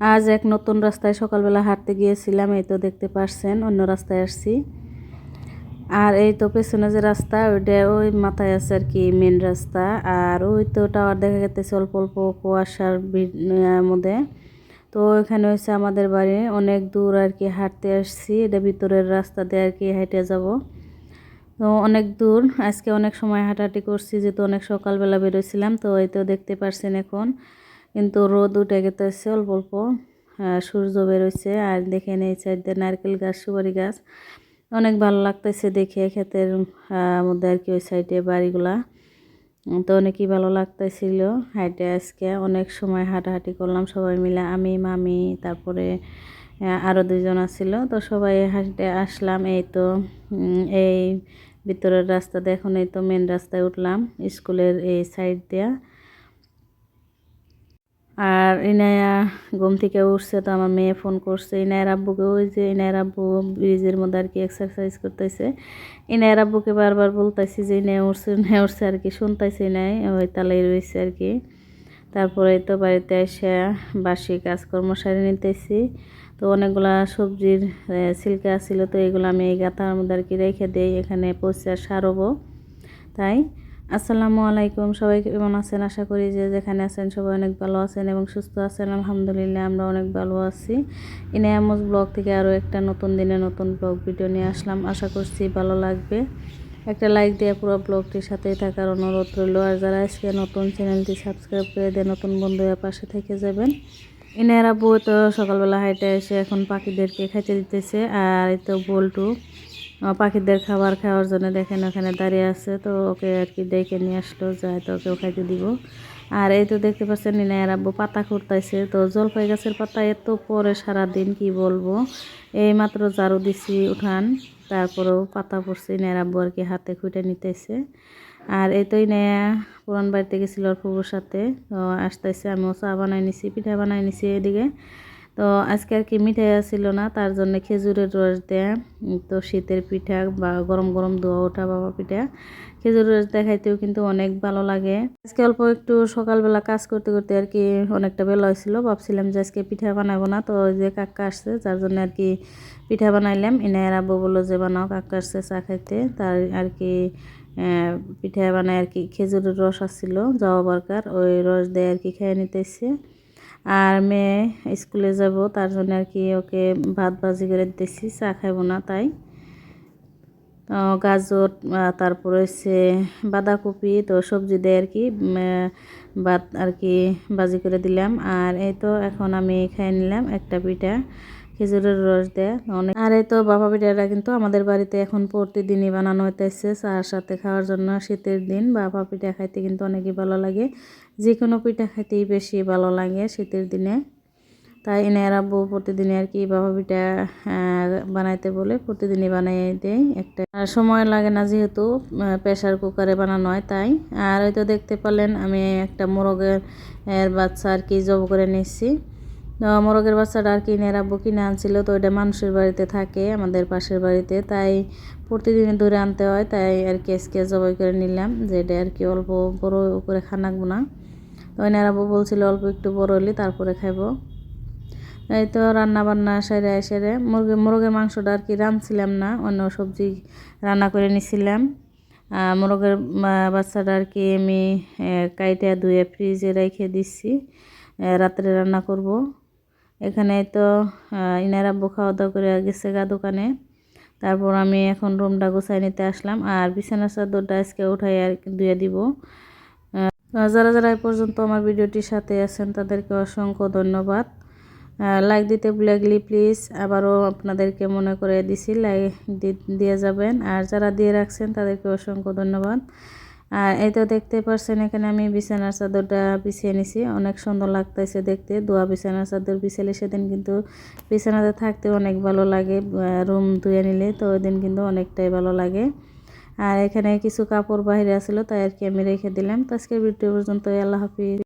আজ এক নতুন রাস্তায় সকালবেলা হাঁটতে গিয়েছিলাম, এই তো দেখতে পারছেন, অন্য রাস্তায় আসছি। আর এই তো পেছনে যে রাস্তা, ওইটা ওই মাথায় আছে আর কি মেন রাস্তা। আর ওই তো টাওয়ার দেখা গেতেছে অল্প অল্প কুয়াশার মধ্যে। তো এখানে হচ্ছে আমাদের বাড়ি, অনেক দূর আর কি হাঁটতে আসছি, এটা ভিতরের রাস্তা দিয়ে আর কি হেঁটে যাব। তো অনেক দূর, আজকে অনেক সময় হাঁটাহাঁটি করছি, যেহেতু অনেক সকালবেলা বেরোছিলাম তো এই তো দেখতে পারছেন এখন। কিন্তু রোদ উঠে গেতেছে অল্প অল্প। আহ, সূর্য বেরোচ্ছে আর দেখেন এই সাইডে নারকেল গাছ সুপারি গাছ। অনেক ভালো লাগতেছে দেখে ক্ষেতের মধ্যে আর কি ওই সাইডে বাড়িগুলা। তো অনেকই ভালো লাগতেছিল হাইটে আজকে। অনেক সময় হাঁটাহাঁটি করলাম সবাই মিলে আমি মামি তারপরে আরও দুজন আসছিল তো সবাই হাঁটে আসলাম এই তো এই ভিতরের রাস্তা দেখুন এই তো মেন রাস্তায় উঠলাম স্কুলের এই সাইড দিয়া। আর ইনায়া ঘুম থেকে উঠছে তো আমার মেয়ে ফোন করছে। ইনায়ের আব্বুকে ওই যে ইনায়ের আব্বু ব্রিজের মধ্যে আর কি এক্সারসাইজ করতেছে। ইনায়ের আব্বুকে বারবার বলতেছি যে ইনায় উঠছে ইনায় উঠছে আর কি শুনতেছি নাই ওই তালাই রয়েছে আর কি। তারপরে তো বাড়িতে এসে বাসি কাজকর্ম সারি নিতেছি। তো অনেকগুলা সবজির ছিলকা ছিল তো এগুলো আমি এই গাথার মধ্যে আর কি রেখে দিই, এখানে পচে সারবো। তাই আসসালামু আলাইকুম। সবাই কেমন আছেন? আশা করি যে যেখানে আছেন সবাই অনেক ভালো আছেন এবং সুস্থ আছেন। আলহামদুলিল্লাহ, আমরা অনেক ভালো আছি। ইনায়ামস ব্লগ থেকে আরও একটা নতুন দিনে নতুন ব্লগ ভিডিও নিয়ে আসলাম। আশা করছি ভালো লাগবে। একটা লাইক দিয়ে পুরো ব্লগটির সাথেই থাকার অনুরোধ রইল। আর যারা আজকে নতুন চ্যানেলটি সাবস্ক্রাইব করে দিয়ে নতুন বন্ধুরা পাশে থেকে যাবেন। ইনারা বউ তো সকালবেলা হাইটে এসে এখন পাখিদেরকে খাইতে দিতেছে। আর এই তো বল্টু। পাখিদের খাবার খাওয়ার জন্য দেখেন ওখানে দাঁড়িয়ে আছে, তো ওকে আর কি ডেকে নিয়ে আসলো, যায় তো ওকেও খাইতে দিব। আর এই তো দেখতে পাচ্ছেন, নিনায়ের আব্বু পাতা খুঁড়তাইছে, তো জলপাই গাছের পাতা এত পরে সারাদিন, কি বলব? এই মাত্র ঝাড়ু দিছি উঠান, তারপরেও পাতা পড়ছে ইনায়ের আব্বু আর কি হাতে খুঁটে নিতেছে। আর এই তো ইনায়া পুরান বাড়িতে গেছিল ওর ফুবুর সাথে, তো আসতেছে, আমিও চা বানাই নিছি, পিঠা বানাই নিছি এদিকে। তো আজকে আর কি মিঠাই ছিল না, তার জন্য খেজুরের রস দেয়া, তো শীতের পিঠা বা গরম গরম দোয়া ওঠা বাবা পিঠা। খেজুরের রস দেখাইতেও কিন্তু অনেক ভালো লাগে। আজকে অল্প একটু সকালবেলা কাজ করতে করতে আর কি অনেকটা বেলা হয়েছিল, ভাবছিলাম যে আজকে পিঠা বানাবো না, তো ওই যে কাকা আসছে, যার জন্য আর কি পিঠা বানাইলাম। ইনায়ের আব্বু বলল যে, বানাও, কাকা আসছে চা খাইতে। তার আর কি পিঠা বানায় আর কি খেজুরের রস আসছিল যাওয়া বারকার ওই রস দিয়ে আর কি খেয়ে নিতেছে। আর মেয়ে স্কুলে যাব, তার জন্য আর কি ওকে ভাত ভাজি করে দিয়েছি চা খাইব না তাই। গাজর তারপর তারপরে হচ্ছে বাঁধাকপি, তো সবজি দেয় আর কি ভাত আর কি ভাজি করে দিলাম। আর এই তো এখন আমি খাই নিলাম একটা পিঠা। খেজুরের রস দেয়। অনেক আর এই তো বাবা পিঠাটা কিন্তু আমাদের বাড়িতে এখন প্রতিদিনই বানানো হইতেছে। চার সাথে খাওয়ার জন্য শীতের দিন বাবা পিঠা খাইতে কিন্তু অনেকই ভালো লাগে। যে কোনো পিঠা খাইতেই বেশি ভালো লাগে শীতের দিনে। তাই এনার আব্বু প্রতিদিনই আর কি বাবা পিঠা বানাইতে বলে প্রতিদিনই বানিয়ে দেয় একটা। সময় লাগে না যেহেতু প্রেশার কুকারে বানানো হয় তাই। আর হয়তো দেখতে পেলেন আমি একটা মোরগের বাচ্চা আর কি জব করে নিচ্ছি মোরগের বাচ্চাটা আর কি এনার আব্বু কিনে আনছিল তো, ওইটা মানুষের বাড়িতে থাকে, আমাদের পাশের বাড়িতে। তাই প্রতিদিন ধরে আনতে হয়, তাই আর কি আজকে জবাই করে নিলাম যে এটা আর কি অল্প বড় করে খানাকবো না। তো এনার আব্বু বলছিল অল্প একটু বড় হলে তারপরে খাব এই তো রান্না বান্না সেরে সেরে, মুরগি, মোরগের মাংসটা আর কি রাঁধছিলাম না, অন্য সবজি রান্না করে নিছিলাম। মোরগের বাচ্চাটা আর কি আমি কাইটা ধুয়ে ফ্রিজে রেখে দিচ্ছি রাত্রে রান্না করব। এখানে তো ইনারা আব্বু খাওয়া দাওয়া করে গেছে গা দোকানে। তারপর আমি এখন রুমটা গুছাই নিতে আসলাম। আর বিছানার চাদরটা আজকে উঠাই আর ধুয়ে দিব। যারা যারা এই পর্যন্ত আমার ভিডিওটির সাথে আছেন, তাদেরকে অসংখ্য ধন্যবাদ। লাইক দিতে ভুলে গেলি প্লিজ আবারও আপনাদেরকে মনে করে দিছি লাইক দিয়ে যাবেন। আর যারা দিয়ে রাখছেন, তাদেরকে অসংখ্য ধন্যবাদ। আর এই তো দেখতে পারছেন, এখানে আমি বিছানার চাদরটা বিছিয়ে নিছি। অনেক সুন্দর লাগতেছে দেখতে। দোয়া বিছানার চাদর বিছালে সেদিন কিন্তু বিছানাতে থাকতে অনেক ভালো লাগে রুম ধুয়ে নিলে তো ওই দিন কিন্তু অনেকটাই ভালো লাগে। আর এখানে কিছু কাপড় বাহিরে আসলো তাই আর কি আমি রেখে দিলাম। তো আজকের ভিডিও পর্যন্ত আল্লাহ হাফিজ।